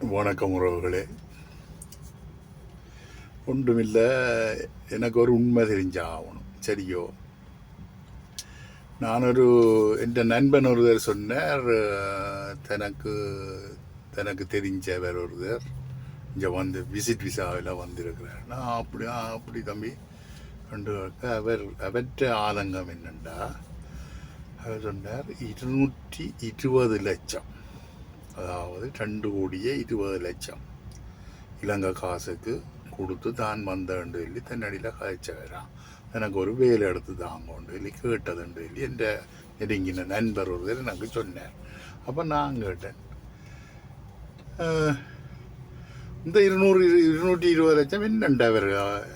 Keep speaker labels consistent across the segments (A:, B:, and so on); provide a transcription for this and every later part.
A: வணக்கம் உறவுகளே. ஒன்றுமில்லை எனக்கு ஒரு உண்மை தெரிஞ்சாகணும். சரியோ? நான் ஒரு என் நண்பன் ஒருவர் சொன்னார் அஹ், தனக்கு தனக்கு தெரிஞ்சவர் ஒருவர் இங்கே வந்து விசிட் விசாவில் வந்திருக்கிறார். நான் அப்படி அப்படி தம்பி கண்டு அவர் அவற்ற ஆதங்கம் என்னண்டா? அவர் சொன்னார் இருநூற்றி இருபது லட்சம். அதாவது ரெண்டு கோடியே இருபது லட்சம். இலங்கை காசுக்கு கொடுத்து தான் வந்தேன்னு சொல்லி தன்னடியில் கழிச்சவரான் எனக்கு ஒரு வேலை எடுத்து தாங்கோண்டு சொல்லி கேட்டதுண்டு சொல்லி என் நெருங்கின நண்பர் ஒருத்தர் எனக்கு சொன்னார். அப்போ நான் கேட்டேன். இந்த இருநூறு இருநூற்றி இருபது லட்சம் என்னண்டு அவர்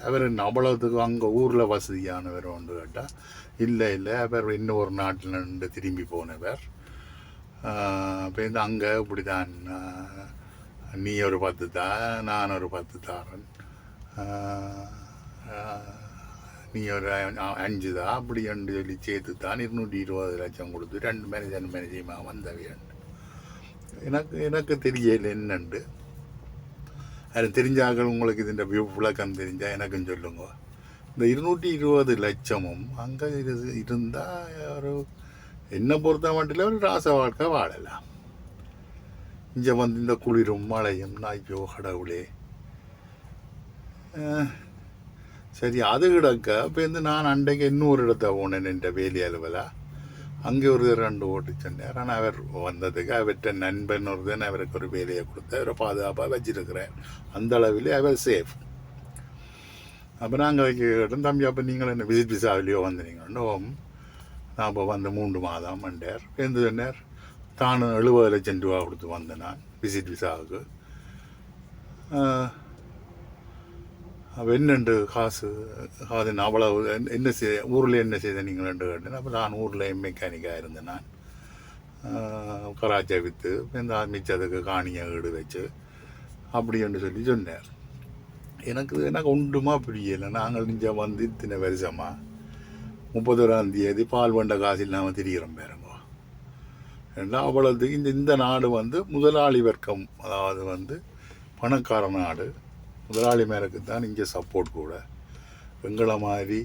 A: அவர் அவ்வளோத்துக்கு அங்கே ஊரில் வசதியானவர்? ஒன்று கேட்டால் இல்லை இல்லை அவர் இன்னொரு நாட்டில் நின்று திரும்பி போனவர். இப்போ இந்த அங்கே இப்படி தான் நீ ஒரு பத்து தா நான் ஒரு பத்து தாரன் நீ ஒரு அஞ்சு தான் அப்படி என்று சொல்லி சேர்த்து தான் இருநூற்றி இருபது லட்சம் கொடுத்து ரெண்டு மேனேஜர் மேனேஜமாக வந்தவையன் எனக்கு எனக்கு தெரியல என்னண்டு. அது தெரிஞ்சாக்கள் உங்களுக்கு இதுன்ற விளக்கம் தெரிஞ்சால் எனக்கும் சொல்லுங்க. இந்த இருநூற்றி இருபது லட்சமும் அங்கே இரு இருந்தால் ஒரு என்னை பொறுத்த மட்டும் ஒரு ராச வாழ்க்கை வாழலாம் இங்கே வந்து இந்த குளிரும் மழையும் நாய்க்கோ கடவுளே சரி அது கிடக்க இப்போ வந்து நான் அன்றைக்கு இன்னொரு இடத்த போனேன் என்ற வேலி அலுவலா அங்கே ஒரு ரெண்டு ஓட்டு சொன்னார் ஆனால் அவர் வந்ததுக்கு அவர்கிட்ட நண்பன் ஒருத்தன் அவருக்கு ஒரு வேலையை கொடுத்து அவரை பாதுகாப்பாக வச்சிருக்கிறேன் அந்த அளவில் அவர் சேஃப் அப்போ நாங்கள் கேட்டோம் தம்பி அப்போ நீங்கள் என்ன விசிட் விசாவிலையோ வந்தீங்கன்னு அப்போ வந்து மூன்று மாதம் வந்தார் எந்த சொன்னார். தான் எழுபது லட்சம் ரூபா கொடுத்து வந்தேன் நான் விசிட் விசாவுக்கு. அப்போ என்னண்டு காசு அது நான் அவ்வளவு என்ன- செய்ய ஊரில் என்ன செய்த நீங்கள் ரெண்டு கேட்டேன். அப்போ நான் ஊரில் மெக்கானிக்காக இருந்தேன் நான். கராச்சியை விற்று இந்த மிச்சத்துக்கு காணியை ஈடு வச்சு அப்படி என்று சொல்லி சொன்னார். எனக்கு எனக்கு ஒன்றுமா புரியலை. நாங்கள் இங்கே வந்து இத்தனை வருஷமாக முப்பத்தொராம் தேதி பால் வண்ட காசு இல்லாமல் திரிகிறோம் பாருங்க. ஏன்னா அவ்வளவு இந்த இந்த நாடு வந்து முதலாளி வர்க்கம் அதாவது வந்து பணக்கார நாடு. முதலாளி மேலுக்கு தான் இங்கே சப்போர்ட் கூட. எங்களை மாதிரி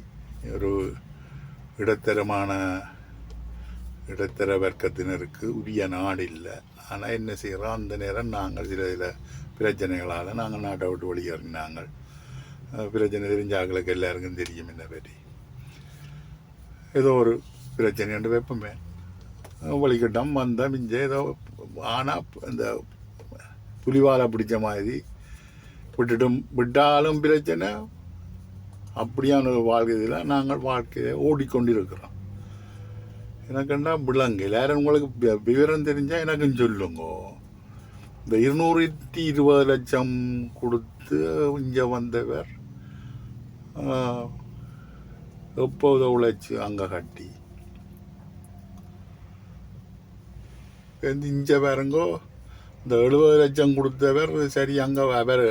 A: ஒரு இடத்தரமான இடத்தர வர்க்கத்தினருக்கு உரிய நாடு இல்லை. ஆனால் என்ன செய்கிறோம் அந்த நேரம் நாங்கள் சில சில பிரச்சனைகளால் நாங்கள் நாட்டை விட்டு வெளியேறினாங்கள் பிரச்சனை தெரிஞ்சாக்களுக்கு எல்லாருக்கும் தெரியும் என்ன பற்றி. ஏதோ ஒரு பிரச்சனை வைப்போமே வலிக்கட்டம் வந்தால் மிஞ்ச ஏதோ ஆனால் இந்த புலிவாலை பிடிச்ச மாதிரி விட்டுட்டும். விட்டாலும் பிரச்சனை அப்படியான ஒரு வாழ்க்கையில் நாங்கள் வாழ்க்கையை ஓடிக்கொண்டிருக்கிறோம். எனக்குண்டா விளங்கு எல்லாரும் உங்களுக்கு விவரம் தெரிஞ்சால் எனக்கும் சொல்லுங்க. இந்த இருநூற்றி இருபது லட்சம் கொடுத்து இங்கே வந்தவர் எப்போது உழைச்சி அங்கே கட்டி. இஞ்ச பாருங்கோ இந்த எழுபது லட்சம் கொடுத்தவர் சரி அங்கே அவர்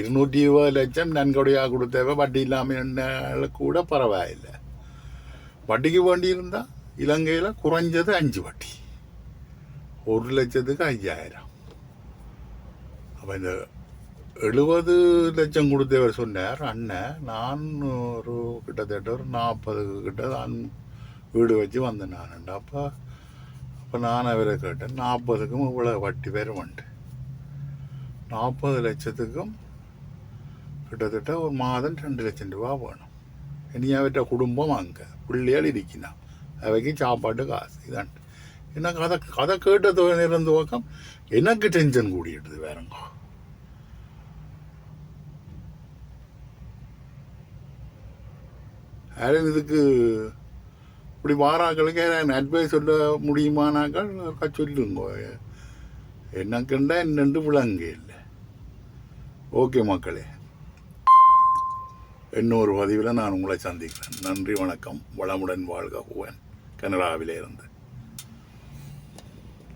A: இருநூற்றி இருபது லட்சம் நன்கொடையாக கொடுத்தவர் வட்டி இல்லாமல் கூட பரவாயில்லை. வட்டிக்கு வேண்டியிருந்தா இலங்கையில் குறைஞ்சது அஞ்சு வட்டி. ஒரு லட்சத்துக்கு ஐயாயிரம். அப்போ இந்த எழுபது லட்சம் கொடுத்தவர் சொன்னார் அண்ணன். நான் ஒரு கிட்டத்தட்ட ஒரு நாற்பது கிட்ட தான் வீடு வச்சு வந்தேன். நான் அப்போ அப்போ நான் அவரை கேட்டேன் நாற்பதுக்கும் இவ்வளோ வட்டி பேர் வருமண்டு நாற்பது லட்சத்துக்கும் கிட்டத்தட்ட ஒரு மாதம் ரெண்டு லட்சம் ரூபா வேணும். இனி அவற்ற குடும்பம் அங்கே பிள்ளைகள் இருக்கணும் அவைக்கு சாப்பாட்டு காசு இதான் எனக்கு அதை கதை கேட்ட இருந்து பக்கம் எனக்கு டென்ஷன் கூடிடுது வேறங்கோ. யாரும் இதுக்கு இப்படி வாராக்களுக்கு அட்வைஸ் சொல்ல முடியுமானாக்கள் சொல்லுங்க. என்னக்குண்டா என்னண்டு விளங்க இல்லை. ஓகே மக்களே. இன்னொரு பதிவில் நான் உங்களை சந்திக்கிறேன். நன்றி வணக்கம். வளமுடன் வாழ்க ஹுவன் கனடாவிலே இருந்து.